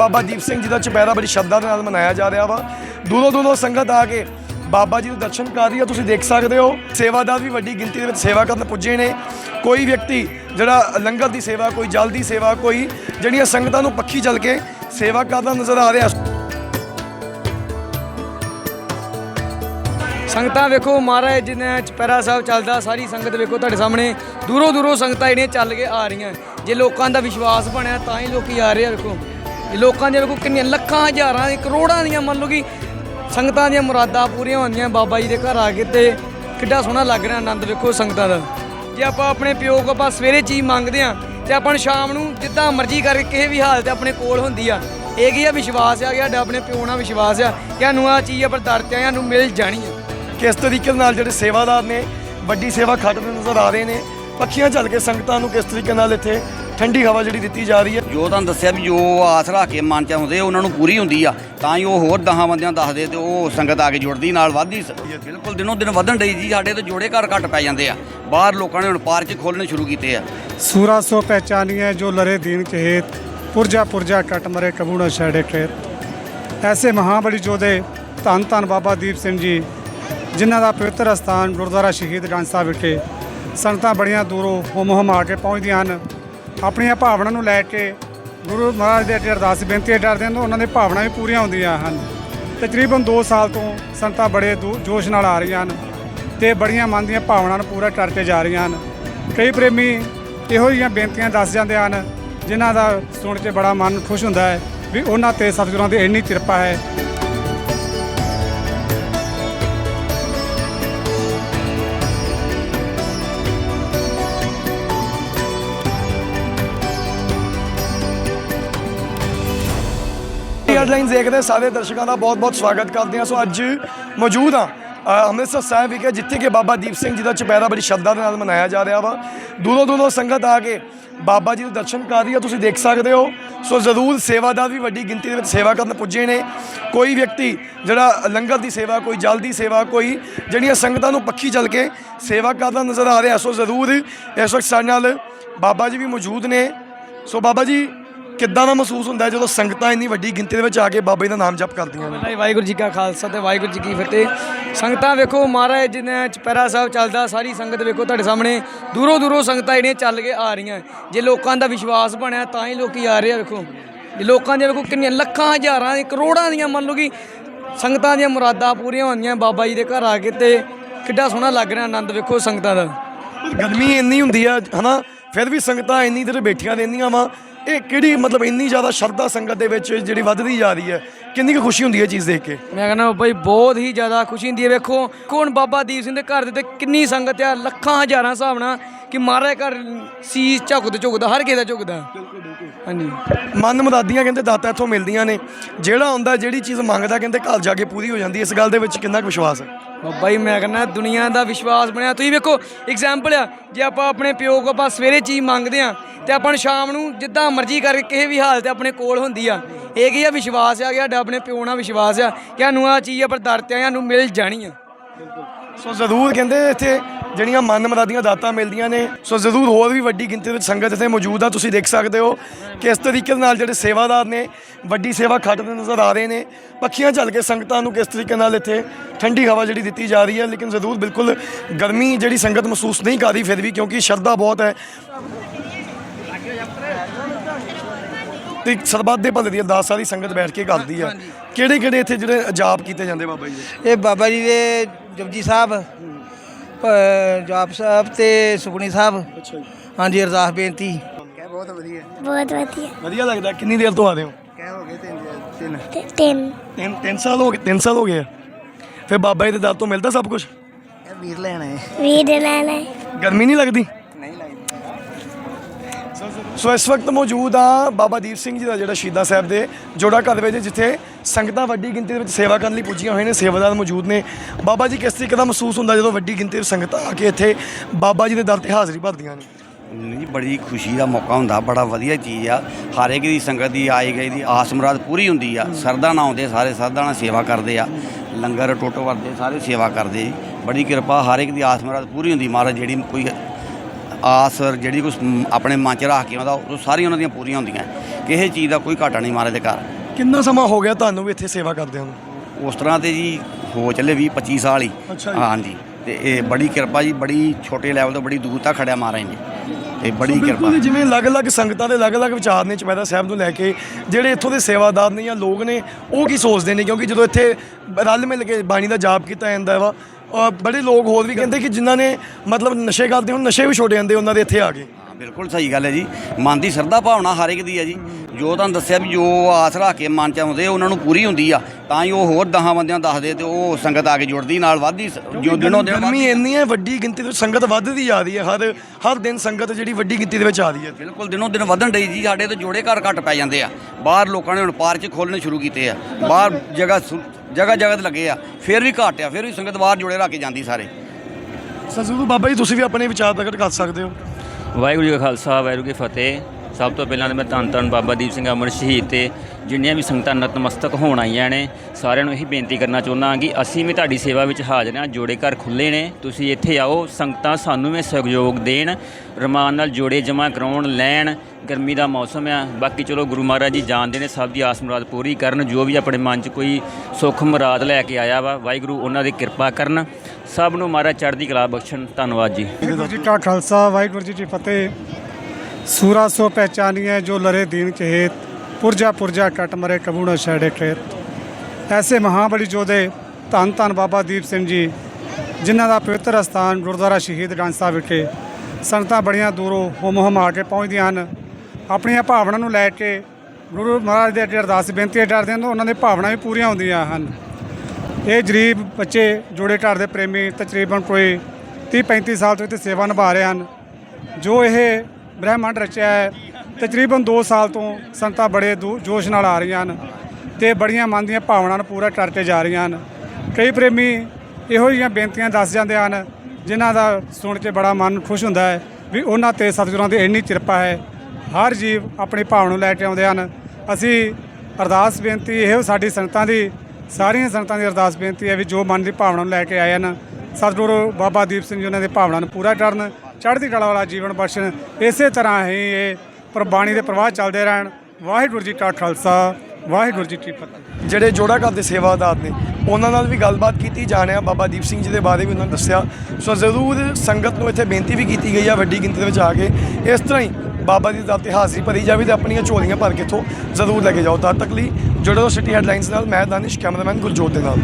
ਬਾਬਾ ਦੀਪ ਸਿੰਘ ਜੀ ਦਾ ਚੁਪਹਿਰਾ ਬੜੀ ਸ਼ਰਧਾ ਦੇ ਨਾਲ ਮਨਾਇਆ ਜਾ ਰਿਹਾ ਵਾ। ਦੂਰੋਂ ਦੂਰੋਂ ਸੰਗਤ ਆ ਕੇ ਬਾਬਾ ਜੀ ਦੇ ਦਰਸ਼ਨ ਕਰ ਰਹੀ ਆ, ਤੁਸੀਂ ਦੇਖ ਸਕਦੇ ਹੋ। ਸੇਵਾਦਾਰ ਵੀ ਵੱਡੀ ਗਿਣਤੀ ਦੇ ਵਿੱਚ ਸੇਵਾ ਕਰਨ ਪੁੱਜੇ ਨੇ। ਕੋਈ ਵਿਅਕਤੀ ਜਿਹੜਾ ਲੰਗਰ ਦੀ ਸੇਵਾ, ਕੋਈ ਜਲ ਦੀ ਸੇਵਾ, ਕੋਈ ਜਿਹੜੀਆਂ ਸੰਗਤਾਂ ਨੂੰ ਪੱਖੀ ਚੱਲ ਕੇ ਸੇਵਾ ਕਰਦਾ ਨਜ਼ਰ ਆ ਰਿਹਾ। ਸੰਗਤਾਂ ਵੇਖੋ, ਮਹਾਰਾਜ ਜੀ ਨੇ ਚਪੈਰਾ ਸਾਹਿਬ ਚੱਲਦਾ, ਸਾਰੀ ਸੰਗਤ ਵੇਖੋ ਤੁਹਾਡੇ ਸਾਹਮਣੇ। ਦੂਰੋਂ ਦੂਰੋਂ ਸੰਗਤਾਂ ਜਿਹੜੀਆਂ ਚੱਲ ਕੇ ਆ ਰਹੀਆਂ। ਜੇ ਲੋਕਾਂ ਦਾ ਵਿਸ਼ਵਾਸ ਬਣਿਆ, ਤਾਂ ਹੀ ਲੋਕੀ ਆ ਰਹੇ ਆ, ਵੇਖੋ। ਲੋਕਾਂ ਦੇ ਵੇਖੋ ਕਿੰਨੀਆਂ ਲੱਖਾਂ, ਹਜ਼ਾਰਾਂ ਦੀ ਕਰੋੜਾਂ ਦੀਆਂ ਮੰਨ ਲਓ ਕਿ ਸੰਗਤਾਂ ਦੀਆਂ ਮੁਰਾਦਾਂ ਪੂਰੀਆਂ ਹੁੰਦੀਆਂ ਬਾਬਾ ਜੀ ਦੇ ਘਰ ਆ ਕੇ ਤੇ ਕਿੱਡਾ ਸੋਹਣਾ ਲੱਗ ਰਿਹਾ ਆਨੰਦ ਵੇਖੋ ਸੰਗਤਾਂ ਦਾ। ਜੇ ਆਪਾਂ ਆਪਣੇ ਪਿਓ ਕੋ ਆਪਾਂ ਸਵੇਰੇ ਚੀਜ਼ ਮੰਗਦੇ ਆ ਤੇ ਆਪਾਂ ਸ਼ਾਮ ਨੂੰ ਜਿੱਦਾਂ ਮਰਜ਼ੀ ਕਰਕੇ ਕਿਸੇ ਵੀ ਹਾਲਤ ਆਪਣੇ ਕੋਲ ਹੁੰਦੀ ਆ, ਇਹ ਕੀ ਆ ਵਿਸ਼ਵਾਸ ਆ ਕਿ ਸਾਡਾ ਆਪਣੇ ਪਿਓ ਨਾਲ ਵਿਸ਼ਵਾਸ ਆ ਕਿ ਸਾਨੂੰ ਆ ਚੀਜ਼ ਆਪਾਂ ਦਰ ਤੇ ਸਾਨੂੰ ਮਿਲ ਜਾਣੀ ਆ। ਕਿਸ ਤਰੀਕੇ ਨਾਲ ਜਿਹੜੇ ਸੇਵਾਦਾਰ ਨੇ, ਵੱਡੀ ਸੇਵਾ ਖੱਟਦੇ ਨਜ਼ਰ ਆ ਰਹੇ ਨੇ ਪੱਖੀਆਂ ਝੱਲ ਕੇ ਸੰਗਤਾਂ ਨੂੰ ਕਿਸ ਤਰੀਕੇ ਨਾਲ ਇੱਥੇ ਠੰਡੀ ਹਵਾ ਜਿਹੜੀ ਦਿੱਤੀ ਜਾ ਰਹੀ ਹੈ? ਜੋ ਤੁਹਾਨੂੰ ਦੱਸਿਆ ਵੀ ਜੋ ਆਸ ਰੱਖ ਕੇ ਮਨ ਚ ਹੁੰਦੇ ਉਹਨਾਂ ਨੂੰ ਪੂਰੀ ਹੁੰਦੀ ਆ। ਤਾਂ ਹੀ ਉਹ ਹੋਰ 10 ਬੰਦਿਆਂ ਦੱਸਦੇ ਤੇ ਉਹ ਸੰਗਤ ਆ ਕੇ ਜੁੜਦੀ ਨਾਲ ਵੱਧਦੀ ਬਿਲਕੁਲ ਦਿਨੋਂ ਦਿਨ ਵਧਣ ਡਈ ਜੀ ਸਾਡੇ ਤੋਂ ਜੋੜੇ ਘਰ ਘਟ ਪੈ ਜਾਂਦੇ ਆ। ਬਾਹਰ ਲੋਕਾਂ ਨੇ ਹੁਣ ਪਾਰਕ ਖੋਲਣੇ ਸ਼ੁਰੂ ਕੀਤੇ ਆ। ਸੂਰਾ ਸੋ ਪਹਿਚਾਨੀਏ ਜੋ ਲਰੇ ਦੀਨ ਕਹੇਤ ਪੁਰਜਾ ਪੁਰਜਾ ਕਟ ਮਰੇ ਕਬੂੜਾ ਛੜੇ ਖੇਤ। ਐਸੇ ਮਹਾਬਲੀ ਜੋਧੇ ਧੰਨ ਧੰਨ ਬਾਬਾ ਦੀਪ ਸਿੰਘ ਜੀ ਜਿਨ੍ਹਾਂ ਦਾ ਪਵਿੱਤਰ ਸਥਾਨ ਗੁਰਦੁਆਰਾ ਸ਼ਹੀਦ ਗੰਜ ਸਾਹਿਬ ਵਿਖੇ ਸੰਗਤਾਂ ਬੜੀਆਂ ਦੂਰੋਂ ਹੁਮ ਹੁਮ ਆ ਕੇ ਪਹੁੰਚਦੀਆਂ ਹਨ। ਆਪਣੀਆਂ ਭਾਵਨਾ ਨੂੰ ਲੈ ਕੇ ਗੁਰੂ ਮਹਾਰਾਜ ਦੇ ਅੱਗੇ ਅਰਦਾਸ ਬੇਨਤੀ ਕਰਦੇ ਹਨ ਉਹਨਾਂ ਦੇ ਭਾਵਨਾ ਵੀ ਪੂਰੀਆਂ ਹੁੰਦੀਆਂ ਹਨ। ਤਕਰੀਬਨ 2 ਸਾਲ ਤੋਂ ਸੰਗਤਾਂ ਬੜੇ ਦੂ- ਜੋਸ਼ ਨਾਲ ਆ ਰਹੀਆਂ ਹਨ ਤੇ ਬੜੀਆਂ ਮਨ ਦੀਆਂ ਭਾਵਨਾਵਾਂ ਨੂੰ ਪੂਰਾ ਕਰਕੇ ਜਾ ਰਹੀਆਂ ਹਨ। ਕਈ ਪ੍ਰੇਮੀ ਇਹੋ ਜਿਹੀਆਂ ਬੇਨਤੀਆਂ ਦੱਸ ਜਾਂਦੇ ਹਨ, ਜਿਨ੍ਹਾਂ ਦਾ ਸੁਣ ਕੇ ਬੜਾ ਮਨ ਖੁਸ਼ ਹੁੰਦਾ ਹੈ ਵੀ ਉਹਨਾਂ ਤੇ ਸਤਿਗੁਰਾਂ ਦੀ ਇੰਨੀ ਕਿਰਪਾ ਹੈ ਹੈਡਲਾਈਨ ਦੇਖਦੇ ਸਾਰੇ ਦਰਸ਼ਕਾਂ ਦਾ ਬਹੁਤ-ਬਹੁਤ ਸਵਾਗਤ ਕਰਦੇ ਹਾਂ। ਸੋ ਅੱਜ ਮੌਜੂਦ ਹਾਂ ਅੰਮ੍ਰਿਤਸਰ ਸਾਹਿਬ ਵਿਖੇ, ਜਿੱਥੇ ਕਿ ਬਾਬਾ ਦੀਪ ਸਿੰਘ ਜੀ ਦਾ ਚੁਪਹਿਰਾ ਬੜੀ ਸ਼ਰਧਾ ਦੇ ਨਾਲ ਮਨਾਇਆ ਜਾ ਰਿਹਾ ਵਾ। ਦੂਰੋਂ ਦੂਰੋਂ ਸੰਗਤ ਆ ਕੇ ਬਾਬਾ ਜੀ ਦੇ ਦਰਸ਼ਨ ਕਰ ਰਹੀ ਆ, ਤੁਸੀਂ ਦੇਖ ਸਕਦੇ ਹੋ। ਸੋ ਜ਼ਰੂਰ ਸੇਵਾਦਾਰ ਵੀ ਵੱਡੀ ਗਿਣਤੀ ਦੇ ਵਿੱਚ ਸੇਵਾ ਕਰਨ ਪੁੱਜੇ ਨੇ। ਕੋਈ ਵਿਅਕਤੀ ਜਿਹੜਾ ਲੰਗਰ ਦੀ ਸੇਵਾ, ਕੋਈ ਜਲ ਦੀ ਸੇਵਾ, ਕੋਈ ਜਿਹੜੀਆਂ ਸੰਗਤਾਂ ਨੂੰ ਪੱਖੀ ਚੱਲ ਕੇ ਸੇਵਾ ਕਰਦਾ ਨਜ਼ਰ ਆ ਰਿਹਾ। ਸੋ ਜ਼ਰੂਰ ਇਸ ਵਕਤ ਸਾਡੇ ਨਾਲ ਬਾਬਾ ਜੀ ਵੀ ਮੌਜੂਦ ਨੇ। ਸੋ ਬਾਬਾ ਜੀ ਕਿੱਦਾਂ ਦਾ ਮਹਿਸੂਸ ਹੁੰਦਾ ਹੈ ਜਦੋਂ ਸੰਗਤਾਂ ਇੰਨੀ ਵੱਡੀ ਗਿਣਤੀ ਦੇ ਵਿੱਚ ਆ ਕੇ ਬਾਬਾ ਜੀ ਦਾ ਨਾਮ ਜਪ ਕਰਦੀਆਂ ਨੇ? ਭਾਈ ਵਾਹਿਗੁਰੂ ਜੀ ਕਾ ਖਾਲਸਾ ਤੇ ਵਾਹਿਗੁਰੂ ਜੀ ਕੀ ਫਤਿਹ। ਸੰਗਤਾਂ ਵੇਖੋ ਮਹਾਰਾਜ ਜੀ ਨੇ ਚਪੈਰਾ ਸਾਹਿਬ ਚੱਲਦਾ ਸਾਰੀ ਸੰਗਤ ਵੇਖੋ ਤੁਹਾਡੇ ਸਾਹਮਣੇ। ਦੂਰੋਂ ਦੂਰੋਂ ਸੰਗਤਾਂ ਜਿਹੜੀਆਂ ਚੱਲ ਕੇ ਆ ਰਹੀਆਂ। ਜੇ ਲੋਕਾਂ ਦਾ ਵਿਸ਼ਵਾਸ ਬਣਿਆ ਤਾਂ ਹੀ ਲੋਕੀ ਆ ਰਹੇ ਆ ਵੇਖੋ। ਜੇ ਲੋਕਾਂ ਦੇ ਵੇਖੋ ਕਿੰਨੀਆਂ ਲੱਖਾਂ ਹਜ਼ਾਰਾਂ ਦੀ ਕਰੋੜਾਂ ਦੀਆਂ ਮੰਨ ਲਓ ਕਿ ਸੰਗਤਾਂ ਦੀਆਂ ਮੁਰਾਦਾਂ ਪੂਰੀਆਂ ਹੁੰਦੀਆਂ ਬਾਬਾ ਜੀ ਦੇ ਘਰ ਆ ਕੇ ਤੇ ਕਿੱਡਾ ਸੋਹਣਾ ਲੱਗ ਰਿਹਾ ਆਨੰਦ ਵੇਖੋ ਸੰਗਤਾਂ ਦਾ। ਗਰਮੀ ਇੰਨੀ ਹੁੰਦੀ ਆ ਹਨਾ? ਫਿਰ ਵੀ ਸੰਗਤਾਂ ਇੰਨੀ ਦੇਰ ਬੈਠੀਆਂ ਰਹਿੰਦੀਆਂ ਵਾ। ਇਹ ਕਿਹੜੀ ਮਤਲਬ ਇੰਨੀ ਜ਼ਿਆਦਾ ਸ਼ਰਧਾ ਸੰਗਤ ਦੇ ਵਿੱਚ ਜਿਹੜੀ ਵੱਧਦੀ ਜਾ ਰਹੀ ਹੈ? ਕਿੰਨੀ ਕੁ ਖੁਸ਼ੀ ਹੁੰਦੀ ਹੈ ਚੀਜ਼ ਦੇਖ ਕੇ? ਮੈਂ ਕਹਿੰਦਾ ਬਾਈ ਬਹੁਤ ਹੀ ਜ਼ਿਆਦਾ ਖੁਸ਼ੀ ਹੁੰਦੀ ਹੈ। ਵੇਖੋ ਕੌਣ ਬਾਬਾ ਦੀਪ ਸਿੰਘ ਦੇ ਘਰ ਦੇ ਤੇ ਕਿੰਨੀ ਸੰਗਤ ਆ ਲੱਖਾਂ ਹਜ਼ਾਰਾਂ ਹਿਸਾਬ ਨਾਲ ਕਿ ਮਹਾਰਾਜ ਘਰ ਸੀਸ ਝੁਕਦਾ ਝੁਕਦਾ ਹਰ ਕਿਸੇ ਦਾ ਝੁਕਦਾ। ਹਾਂਜੀ। ਮਨ ਮੁਰਾਦੀਆਂ ਕਹਿੰਦੇ ਦਾਤਾ ਇੱਥੋਂ ਮਿਲਦੀਆਂ ਨੇ। ਜਿਹੜਾ ਹੁੰਦਾ ਜਿਹੜੀ ਚੀਜ਼ ਮੰਗਦਾ ਕਹਿੰਦੇ ਘਰ ਜਾ ਕੇ ਪੂਰੀ ਹੋ ਜਾਂਦੀ ਹੈ। ਇਸ ਗੱਲ ਦੇ ਵਿੱਚ ਕਿੰਨਾ ਕੁ ਵਿਸ਼ਵਾਸ ਹੈ? ਬਾਬਾ ਜੀ ਮੈਂ ਕਹਿੰਦਾ ਦੁਨੀਆ ਦਾ ਵਿਸ਼ਵਾਸ ਬਣਿਆ। ਤੁਸੀਂ ਵੇਖੋ ਐਗਜ਼ਾਮਪਲ ਆ, ਜੇ ਆਪਾਂ ਆਪਣੇ ਪਿਓ ਕੋ ਆਪਾਂ ਸਵੇਰੇ ਚੀਜ਼ ਮੰਗਦੇ ਆ, ਤੇ ਆਪਾਂ ਨੂੰ ਸ਼ਾਮ ਨੂੰ ਜਿੱਦਾਂ ਮਰਜ਼ੀ ਕਰਕੇ ਕਿਸੇ ਵੀ ਹਾਲਤ ਆਪਣੇ ਕੋਲ ਹੁੰਦੀ ਆ, ਇਹ ਕੀ ਆ? ਵਿਸ਼ਵਾਸ ਆ ਕਿ ਸਾਡਾ ਆਪਣੇ ਪਿਓ ਨਾਲ ਵਿਸ਼ਵਾਸ ਆ ਕਿ ਸਾਨੂੰ ਆ ਚੀਜ਼ ਆਪਾਂ ਦਰ ਤੇ ਸਾਨੂੰ ਮਿਲ ਜਾਣੀ ਆ। ਸੋ ਜ਼ਰੂਰ ਕਹਿੰਦੇ ਇੱਥੇ ਜਿਹੜੀਆਂ ਮਨ ਮੁਰਾਦੀਆਂ ਦਾਤਾਂ ਮਿਲਦੀਆਂ ਨੇ ਸੋ ਜ਼ਰੂਰ ਹੋਰ ਵੀ ਵੱਡੀ ਗਿਣਤੀ ਵਿੱਚ ਸੰਗਤ ਇੱਥੇ ਮੌਜੂਦ ਆ ਤੁਸੀਂ ਦੇਖ ਸਕਦੇ ਹੋ ਕਿਸ ਤਰੀਕੇ ਨਾਲ ਜਿਹੜੇ ਸੇਵਾਦਾਰ ਨੇ ਵੱਡੀ ਸੇਵਾ ਖੱਟਦੇ ਨਜ਼ਰ ਆ ਰਹੇ ਨੇ। ਪੱਖੀਆਂ ਚੱਲ ਕੇ ਸੰਗਤਾਂ ਨੂੰ ਕਿਸ ਤਰੀਕੇ ਨਾਲ ਇੱਥੇ ਠੰਡੀ ਹਵਾ ਜਿਹੜੀ ਦਿੱਤੀ ਜਾ ਰਹੀ ਹੈ ਲੇਕਿਨ ਜ਼ਰੂਰ ਬਿਲਕੁਲ ਗਰਮੀ ਜਿਹੜੀ ਸੰਗਤ ਮਹਿਸੂਸ ਨਹੀਂ ਕਰ ਰਹੀ ਫਿਰ ਵੀ ਕਿਉਂਕਿ ਸ਼ਰਧਾ ਬਹੁਤ ਹੈ। ਤੇ ਸਰਬੱਤ ਦੇ ਭਲੇ ਦੀ ਅਰਦਾਸ ਸਾਰੀ ਸੰਗਤ ਬੈਠ ਕੇ ਕਰਦੀ ਆ ਕਿਹੜੇ ਕਿਹੜੇ ਇੱਥੇ ਜਿਹੜੇ ਜਾਪ ਕੀਤੇ ਜਾਂਦੇ ਬਾਬਾ ਜੀ ਦੇ? ਇਹ ਬਾਬਾ ਜੀ ਦੇ ਜਪਜੀ ਸਾਹਿਬ ਜਾਪ ਸਾਹਿਬ ਤੇ ਸੁਖਣੀ ਸਾਹਿਬ। ਅੱਛਾ ਜੀ। ਹਾਂਜੀ ਅਰਦਾਸ ਬੇਨਤੀ। ਬਹੁਤ ਵਧੀਆ। ਵਧੀਆ। ਲੱਗਦਾ ਕਿੰਨੀ ਦੇਰ ਤੋਂ ਆ ਰਹੇ ਹੋ? ਕਹਿ ਹੋ ਗਏ ਤਿੰਨ ਤਿੰਨ। ਤੇ ਤਿੰਨ। ਤਿੰਨ ਤਿੰਨ ਸਾਲ ਹੋ ਗਏ ਤਿੰਨ ਸਾਲ ਹੋ ਗਏ ਫਿਰ ਬਾਬਾ ਜੀ ਦੇ ਦਰ ਤੋਂ ਮਿਲਦਾ ਸਭ ਕੁਝ ਇਹ ਵੀਰ ਲੈਣਾ ਹੈ ਵੀਰ ਲੈਣਾ ਗਰਮੀ ਨਹੀਂ ਲੱਗਦੀ? ਨਹੀਂ ਲੱਗਦੀ। ਸੋ ਇਸ ਵਕਤ ਮੌਜੂਦ ਆ ਬਾਬਾ ਦੀਪ ਸਿੰਘ ਜੀ ਦਾ ਜਿਹੜਾ ਸ਼ਹੀਦਾਂ ਸਾਹਿਬ ਦੇ ਜੋੜਾ ਘਰ ਵਿੱਚ ਜਿੱਥੇ ਸੰਗਤਾਂ ਵੱਡੀ ਗਿਣਤੀ ਦੇ ਵਿੱਚ ਸੇਵਾ ਕਰਨ ਲਈ ਪੁੱਜੀਆਂ ਹੋਏ ਨੇ ਸੇਵਾਦਾਰ ਮੌਜੂਦ ਨੇ। ਬਾਬਾ ਜੀ ਕਿਸ ਤਰੀਕੇ ਦਾ ਮਹਿਸੂਸ ਹੁੰਦਾ ਜਦੋਂ ਵੱਡੀ ਗਿਣਤੀ ਵਿੱਚ ਸੰਗਤਾਂ ਆ ਕੇ ਇੱਥੇ ਬਾਬਾ ਜੀ ਦੇ ਦਰ ਤੇ ਹਾਜ਼ਰੀ ਭਰਦੀਆਂ ਨੇ? ਨਹੀਂ ਜੀ ਬੜੀ ਖੁਸ਼ੀ ਦਾ ਮੌਕਾ ਹੁੰਦਾ ਬੜਾ ਵਧੀਆ ਚੀਜ਼ ਆ। ਹਰ ਇੱਕ ਦੀ ਸੰਗਤ ਦੀ ਆਈ ਗਈ ਦੀ ਆਸ ਮੁਰਾਦ ਪੂਰੀ ਹੁੰਦੀ ਆ। ਸਰਦਾ ਨਾਲ ਆਉਂਦੇ ਸਾਰੇ ਸਰਦਾ ਨਾਲ ਸੇਵਾ ਕਰਦੇ ਆ। ਲੰਗਰ ਟੋਟੋ ਵਰਦੇ ਸਾਰੇ ਸੇਵਾ ਕਰਦੇ ਬੜੀ ਕਿਰਪਾ ਹਰ ਇੱਕ ਦੀ ਆਸ ਮੁਰਾਦ ਪੂਰੀ ਹੁੰਦੀ ਮਹਾਰਾਜ ਜਿਹੜੀ ਕੋਈ ਆਸ ਜਿਹੜੀ ਮ- ਆਪਣੇ ਮਨ ਚ ਰੱਖ ਕੇ ਆਉਂਦਾ ਉਹ ਸਾਰੀਆਂ ਉਹਨਾਂ ਦੀਆਂ ਪੂਰੀਆਂ ਹੁੰਦੀਆਂ। ਕਿਸੇ ਚੀਜ਼ ਦਾ ਕੋਈ ਘਾਟਾ ਨਹੀਂ ਮਹਾਰਾਜ ਦੇ ਘਰ। ਕਿੰਨਾ ਸਮਾਂ ਹੋ ਗਿਆ ਤੁਹਾਨੂੰ ਵੀ ਇੱਥੇ ਸੇਵਾ ਕਰਦਿਆਂ ਨੂੰ? ਉਸ ਤਰ੍ਹਾਂ ਤੇ ਜੀ ਹੋ ਚੱਲੇ 20 25 ਸਾਲ ਹੀ। ਹਾਂਜੀ ਤੇ ਇਹ ਬੜੀ ਕਿਰਪਾ ਜੀ ਬੜੀ ਛੋਟੇ ਲੈਵਲ ਤੋਂ ਬੜੀ ਦੂਰ ਤੱਕ ਖੜਿਆ ਮਹਾਰਾਜ ਨੇ। ਤੇ ਬੜੀ ਕਿਰਪਾ। ਜਿਵੇਂ ਅਲੱਗ-ਅਲੱਗ ਸੰਗਤਾਂ ਦੇ ਅਲੱਗ-ਅਲੱਗ ਵਿਚਾਰ ਨੇ ਚੁਪਹਿਰਾ ਸਾਹਿਬ ਨੂੰ ਲੈ ਕੇ ਜਿਹੜੇ ਇੱਥੋਂ ਦੇ ਸੇਵਾਦਾਰ ਨੇ ਜਾਂ ਲੋਕ ਨੇ ਉਹ ਕੀ ਸੋਚਦੇ ਨੇ? ਕਿਉਂਕਿ ਜਦੋਂ ਇੱਥੇ ਰਲ ਮਿਲ ਕੇ ਬਾਣੀ ਦਾ ਜਾਪ ਕੀਤਾ ਜਾਂਦਾ ਵਾ ਬੜੇ ਲੋਕ ਹੋਰ ਵੀ ਕਹਿੰਦੇ ਕਿ ਜਿਨ੍ਹਾਂ ਨੇ ਮਤਲਬ ਨਸ਼ੇ ਕਰਦੇ ਹੁਣ ਨਸ਼ੇ ਵੀ ਛੋੜੇ ਜਾਂਦੇ ਉਹਨਾਂ ਦੇ ਇੱਥੇ ਆ ਕੇ। ਹਾਂ, ਬਿਲਕੁਲ ਸਹੀ ਗੱਲ ਹੈ ਜੀ। ਮਨ ਦੀ ਸਰਦਾ ਭਾਵਨਾ ਹਰ ਇੱਕ ਦੀ ਹੈ ਜੀ। ਜੋ ਤੁਹਾਨੂੰ ਦੱਸਿਆ ਵੀ ਜੋ ਆਸ ਰੱਖ ਕੇ ਮਨ ਚ ਆਉਂਦੇ ਉਹਨਾਂ ਨੂੰ ਪੂਰੀ ਹੁੰਦੀ ਆ। ਤਾਂ ਹੀ ਉਹ ਹੋਰ ਦਹਾਂ ਬੰਦਿਆਂ ਦੱਸਦੇ ਤੇ ਉਹ ਸੰਗਤ ਆ ਕੇ ਜੁੜਦੀ ਨਾਲ ਵੱਧਦੀ ਜੋ ਦਿਨੋਂ ਦਿਨ ਗਰਮੀ ਇੰਨੀ ਹੈ ਵੱਡੀ ਗਿਣਤੀ ਦੇ ਵਿੱਚ ਸੰਗਤ ਵੱਧਦੀ ਜਾ ਰਹੀ ਹੈ। ਹਰ ਹਰ ਦਿਨ ਸੰਗਤ ਜਿਹੜੀ ਵੱਡੀ ਗਿਣਤੀ ਦੇ ਵਿੱਚ ਆ ਰਹੀ ਹੈ। ਬਿਲਕੁਲ ਦਿਨੋਂ ਦਿਨ ਵਧਣ ਡਈ ਜੀ। ਸਾਡੇ ਤੇ ਜੋੜੇ ਘਰ ਘੱਟ ਪੈ ਜਾਂਦੇ ਆ। ਬਾਹਰ ਲੋਕਾਂ ਨੇ ਹੁਣ ਪਾਰਕ ਚ ਖੋਲ੍ਹਣੇ ਸ਼ੁਰੂ ਕੀਤੇ ਆ। ਬਾਹਰ ਜਗ੍ਹਾ ਜਗ੍ਹਾ ਜਗ੍ਹਾ ਤੇ ਲੱਗੇ ਆ ਫਿਰ ਵੀ ਘੱਟ ਆ ਫਿਰ ਵੀ ਸੰਗਤ ਬਾਹਰ ਜੋੜੇ ਰੱਖ ਕੇ ਜਾਂਦੀ ਸਾਰੇ। ਸਤਿਗੁਰੂ ਬਾਬਾ ਜੀ ਤੁਸੀਂ ਵੀ ਆਪਣੇ ਵਿਚਾਰ ਪ੍ਰਗਟ ਕਰ ਸਕਦੇ ਹੋ। ਵਾਹਿਗੁਰੂ ਜੀ ਕਾ ਖਾਲਸਾ ਵਾਹਿਗੁਰੂ ਜੀ ਕੀ ਫਤਿਹ। ਸਭ ਤੋਂ ਪਹਿਲਾਂ ਤਾਂ ਮੈਂ ਧੰਨ ਧੰਨ ਬਾਬਾ ਦੀਪ ਸਿੰਘ ਅਮਰ ਸ਼ਹੀਦ ਤੇ ਜਿੰਨੀਆਂ ਵੀ ਸੰਗਤਾਂ ਨਤਮਸਤਕ ਹੋਣ ਆਈਆਂ ਨੇ, ਸਾਰਿਆਂ ਨੂੰ ਇਹੀ ਬੇਨਤੀ ਕਰਨਾ ਚਾਹੁੰਦਾ ਹਾਂ ਕਿ ਅਸੀਂ ਵੀ ਤੁਹਾਡੀ ਸੇਵਾ ਵਿੱਚ ਹਾਜ਼ਰ ਹਾਂ, ਜੋੜੇ ਘਰ ਖੁੱਲੇ ਨੇ, ਤੁਸੀਂ ਇੱਥੇ ਆਓ, ਸੰਗਤਾਂ ਸਾਨੂੰ ਵੀ ਸਹਿਯੋਗ ਦੇਣ, ਰਮਾਨ ਨਾਲ ਜੋੜੇ ਜਮ੍ਹਾਂ ਕਰਾਉਣ, ਲੈਣ, ਗਰਮੀ ਦਾ ਮੌਸਮ ਆ, ਬਾਕੀ ਚਲੋ ਗੁਰੂ ਮਹਾਰਾਜ ਜੀ ਜਾਣਦੇ ਨੇ, ਸਭ ਦੀ ਆਸ ਮੁਰਾਦ ਪੂਰੀ ਕਰਨ, ਜੋ ਵੀ ਆਪਣੇ ਮਨ 'ਚ ਕੋਈ ਸੁੱਖ ਮੁਰਾਦ ਲੈ ਕੇ ਆਇਆ ਵਾ, ਵਾਹਿਗੁਰੂ ਉਹਨਾਂ ਦੀ ਕਿਰਪਾ ਕਰਨ, ਸਭ ਨੂੰ ਮਹਾਰਾਜ ਚੜ੍ਹਦੀ ਕਲਾ ਬਖਸ਼ਣ, ਧੰਨਵਾਦ ਜੀ। ਵਾਹਿਗੁਰੂ ਜੀ ਕਾ ਖਾਲਸਾ, ਵਾਹਿਗੁਰੂ ਜੀ ਕੀ ਫਤਿਹ। ਸੂਰਾ ਸੋ ਪਹਿਚਾਨੀਏ ਜੋ ਲਰੇ ਦੀਨ ਕੇ ਹੇਤ ਪੁਰਜਾ ਪੁਰਜਾ ਕਟ ਮਰੇ ਕਬੂਣਾ ਛੜੇ ਖੇਤ। ਐਸੇ ਮਹਾਬਲੀ ਜੋਧੇ ਧੰਨ ਧੰਨ ਬਾਬਾ ਦੀਪ ਸਿੰਘ ਜੀ, ਜਿਨ੍ਹਾਂ ਦਾ ਪਵਿੱਤਰ ਸਥਾਨ ਗੁਰਦੁਆਰਾ ਸ਼ਹੀਦ ਗੰਜ ਸਾਹਿਬ ਵਿਖੇ ਸੰਗਤਾਂ ਬੜੀਆਂ ਦੂਰੋਂ ਹੋਮ ਹੁਮ ਆ ਕੇ ਪਹੁੰਚਦੀਆਂ ਹਨ। ਆਪਣੀਆਂ ਭਾਵਨਾ ਨੂੰ ਲੈ ਕੇ ਗੁਰੂ ਮਹਾਰਾਜ ਦੇ ਅੱਗੇ ਅਰਦਾਸ ਬੇਨਤੀ ਕਰਦੇ ਹਨ ਉਹਨਾਂ ਦੀਆਂ ਭਾਵਨਾ ਵੀ ਪੂਰੀਆਂ ਹੁੰਦੀਆਂ ਹਨ। ਇਹ ਗਰੀਬ ਬੱਚੇ ਜੋੜੇ ਘਰ ਦੇ ਪ੍ਰੇਮੀ ਤਕਰੀਬਨ ਕੋਈ 30 35 ਸਾਲ ਤੋਂ ਇੱਥੇ ਸੇਵਾ ਨਿਭਾ ਰਹੇ ਹਨ। ਜੋ ਇਹ ਬ੍ਰਹਿਮੰਡ ਰਚਿਆ ਹੈ। ਤਕਰੀਬਨ 2 ਸਾਲ ਤੋਂ ਸੰਗਤਾਂ ਬੜੇ ਦੂ- ਜੋਸ਼ ਨਾਲ ਆ ਰਹੀਆਂ ਹਨ ਤੇ ਬੜੀਆਂ ਮਨ ਦੀਆਂ ਭਾਵਨਾਵਾਂ ਨੂੰ ਪੂਰਾ ਕਰਕੇ ਜਾ ਰਹੀਆਂ ਹਨ। ਕਈ ਪ੍ਰੇਮੀ ਇਹੋ ਜਿਹੀਆਂ ਬੇਨਤੀਆਂ ਦੱਸ ਜਾਂਦੇ ਹਨ, ਜਿਨ੍ਹਾਂ ਦਾ ਸੁਣ ਕੇ ਬੜਾ ਮਨ ਖੁਸ਼ ਹੁੰਦਾ ਹੈ ਵੀ ਉਹਨਾਂ ਤੇ ਸਤਿਗੁਰਾਂ ਦੀ ਇੰਨੀ ਕਿਰਪਾ ਹੈ। ਹਰ ਜੀਵ ਆਪਣੀ ਭਾਵਨਾ ਨੂੰ ਲੈ ਕੇ ਆਉਂਦੇ ਹਨ। ਅਸੀਂ ਅਰਦਾਸ ਬੇਨਤੀ, ਇਹੋ ਸਾਡੀ ਸੰਗਤਾਂ ਦੀ, ਸਾਰੀਆਂ ਸੰਗਤਾਂ ਦੀ ਅਰਦਾਸ ਬੇਨਤੀ ਹੈ ਵੀ ਜੋ ਮਨ ਦੀ ਭਾਵਨਾ ਨੂੰ ਲੈ ਕੇ ਆਏ ਹਨ, ਸਤਿਗੁਰੂ ਬਾਬਾ ਦੀਪ ਸਿੰਘ ਜੀ ਉਹਨਾਂ ਦੀ ਭਾਵਨਾ ਨੂੰ ਪੂਰਾ ਕਰਨ ਚੜ੍ਹਦੀ ਕਲਾ ਵਾਲਾ ਜੀਵਨ ਬਖਸ਼ਣ। ਇਸੇ ਤਰ੍ਹਾਂ ਹੀ ਇਹ ਪ੍ਰਬਾਣੀ ਦੇ ਪ੍ਰਵਾਹ ਚੱਲਦੇ ਰਹਿਣ। ਵਾਹਿਗੁਰੂ ਜੀ ਕਾ ਖਾਲਸਾ, ਵਾਹਿਗੁਰੂ ਜੀ ਕੀ ਫਤਿਹ। ਜਿਹੜੇ ਜੋੜਾ ਘਰ ਦੇ ਸੇਵਾਦਾਰ ਨੇ, ਉਹਨਾਂ ਨਾਲ ਵੀ ਗੱਲਬਾਤ ਕੀਤੀ, ਜਾਣਿਆ। ਬਾਬਾ ਦੀਪ ਸਿੰਘ ਜੀ ਦੇ ਬਾਰੇ ਵੀ ਉਹਨਾਂ ਨੇ ਦੱਸਿਆ। ਸੋ ਜ਼ਰੂਰ ਸੰਗਤ ਨੂੰ ਇੱਥੇ ਬੇਨਤੀ ਵੀ ਕੀਤੀ ਗਈ ਆ ਵੱਡੀ ਗਿਣਤੀ ਦੇ ਵਿੱਚ ਆ ਕੇ। ਇਸ ਤਰ੍ਹਾਂ ਹੀ ਬਾਬਾ ਦੀ ਦਰ ਤੇ ਹਾਜ਼ਰੀ ਭਰੀ ਜਾਵੇ ਤੇ ਆਪਣੀਆਂ ਝੋਲੀਆਂ ਭਰ ਕੇ ਇੱਥੋਂ ਜ਼ਰੂਰ ਲੈ ਕੇ ਜਾਓ। ਤਦ ਤੱਕ ਲਈ ਜੁੜੋ ਸਿਟੀ ਹੈਡਲਾਈਨਸ ਨਾਲ, ਮੈਂ ਦਾਨਿਸ਼, ਕੈਮਰਾਮੈਨ ਗੁਰਜੋਤ ਦੇ ਨਾਲ।